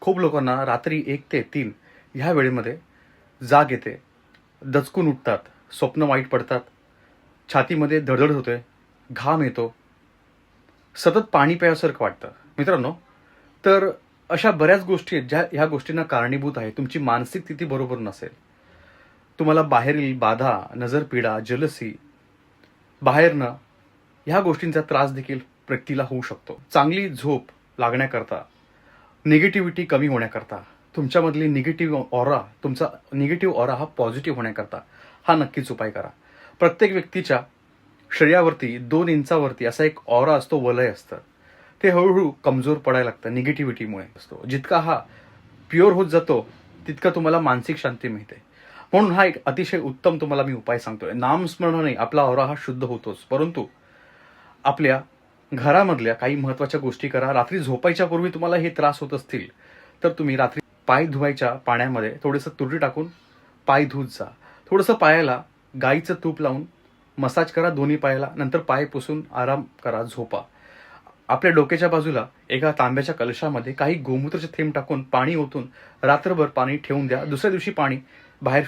खूप लोकांना रात्री एक ते तीन ह्या वेळेमध्ये जाग येते. दचकून उठतात. स्वप्न वाईट पडतात. छातीमध्ये धडधड होते. घाम येतो. सतत पाणी प्यासारखं वाटतं. मित्रांनो तर अशा बऱ्याच गोष्टी आहेत ज्या ह्या गोष्टींना कारणीभूत आहे. तुमची मानसिक स्थिती बरोबर नसेल. तुम्हाला बाहेरील बाधा नजरपीडा जलसी बाहेरनं ह्या गोष्टींचा त्रास देखील व्यक्तीला होऊ शकतो. चांगली झोप लागण्याकरता निगेटिव्हिटी कमी होण्याकरता तुमच्यामधली निगेटिव्ह ऑरा तुमचा निगेटिव्ह ऑरा हा पॉझिटिव्ह होण्याकरता हा नक्कीच उपाय करा. प्रत्येक व्यक्तीच्या शरीरावरती दोन इंचावरती असा एक ऑरा असतो वलय असतं. ते हळूहळू कमजोर पडायला लागतं निगेटिव्हिटीमुळे असतो. जितका हा प्युअर होत जातो तितका तुम्हाला मानसिक शांती मिळते. म्हणून हा एक अतिशय उत्तम तुम्हाला मी उपाय सांगतोय. नामस्मरणाने आपला ऑरा हा शुद्ध होतोच. परंतु आपल्या घरामधल्या काही महत्त्वाच्या गोष्टी करा. रात्री झोपायच्या पूर्वी तुम्हाला हे त्रास होत असतील. तर तुम्ही रात्री पाय धुवायच्या पाण्यामध्ये थोडंसं तुरटी टाकून पाय धुत जा. थोडंसं पायाला गाईचं तूप लावून मसाज करा दोन्ही पायाला. नंतर पाय पुसून आराम करा झोपा. आपल्या डोक्याच्या बाजूला एका तांब्याच्या कलशामध्ये काही गोमूत्राचे थेंब टाकून पाणी ओतून रात्रभर पाणी ठेवून द्या. दुसऱ्या दिवशी पाणी बाहेर